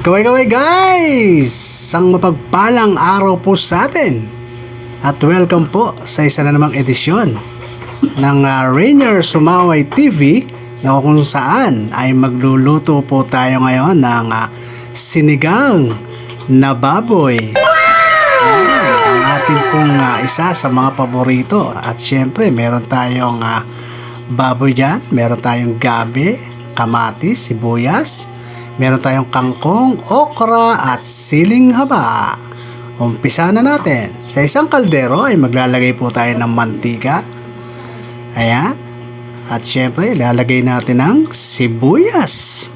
Kaway-kaway guys! Ang mapagpalang araw po sa atin. At welcome po sa isa na namang edisyon ng uh, Rainier Sumaway TV na kung saan ay magluluto po tayo ngayon ng uh, sinigang na baboy. Ayan, ang ating pong uh, isa sa mga paborito. At syempre, meron tayong uh, baboy dyan. Meron tayong gabi, kamatis, sibuyas. Meron tayong kangkong, okra at siling haba. Umpisa na natin. Sa isang kaldero ay maglalagay po tayo ng mantika. Ayan. At syempre, ilalagay natin ng sibuyas.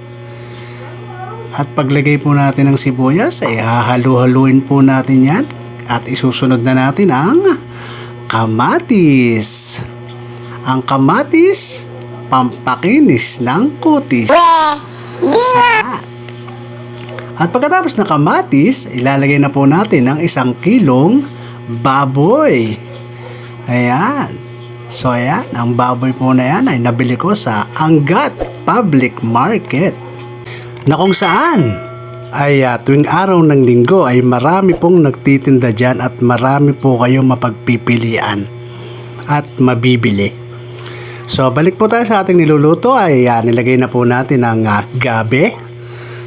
At paglagay po natin ng sibuyas, ay hahalu-haluin po natin yan. At isusunod na natin ang kamatis. Ang kamatis, pampakinis ng kutis. At pagkatapos ng kamatis, ilalagay na po natin ang isang kilong baboy. Ayan. So ayan, ang baboy po na yan ay nabili ko sa Angat Public Market. Na kung saan ay ah, tuwing araw ng linggo ay marami pong nagtitinda dyan at marami po kayo mapagpipilian at mabibili. So balik po tayo sa ating niluluto ay ah, nilagay na po natin ang ah, gabi.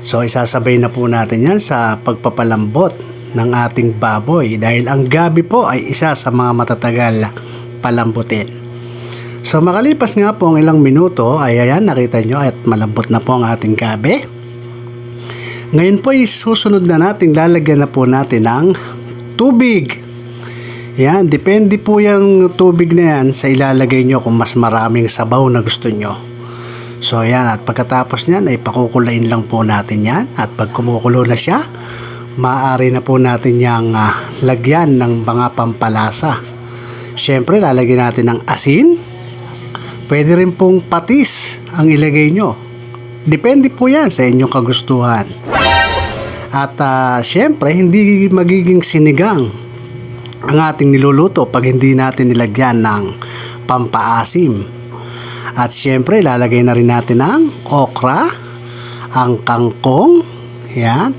So isasabay na po natin yan sa pagpapalambot ng ating baboy dahil ang gabi po ay isa sa mga matatagal palambutin. So makalipas nga po ang ilang minuto ay ayan nakita nyo at malambot na po ang ating gabi. Ngayon po is susunod na natin lalagyan na po natin ng tubig. Yan, depende po yung tubig na yan sa ilalagay nyo kung mas maraming sabaw na gusto nyo. So yan, at pagkatapos niyan ay pakukulain lang po natin yan. At pag kumukulo na siya, maaari na po natin yung ah, lagyan ng mga pampalasa. Siyempre, lalagyan natin ng asin. Pwede rin pong patis ang ilagay nyo. Depende po yan sa inyong kagustuhan. At ah, siyempre, hindi magiging sinigang ang ating niluluto pag hindi natin nilagyan ng pampaasim. At siyempre, lalagay na rin natin ang okra, ang kangkong, yan.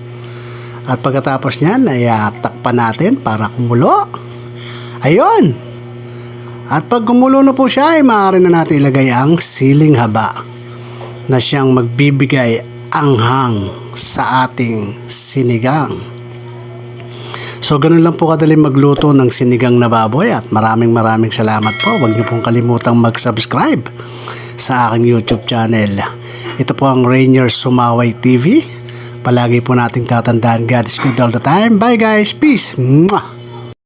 At pagkatapos niyan, ay ah, takpan natin para kumulo. Ayun! At pag kumulo na po siya, ay maaari na natin ilagay ang siling haba na siyang magbibigay anghang sa ating sinigang. So ganun lang po kadali magluto ng sinigang na baboy at maraming maraming salamat po. Huwag niyo pong kalimutang mag-subscribe sa aking YouTube channel. Ito po ang Rainier Sumaway TV. Palagi po nating tatandaan God is good all the time. Bye guys. Peace. Mwah!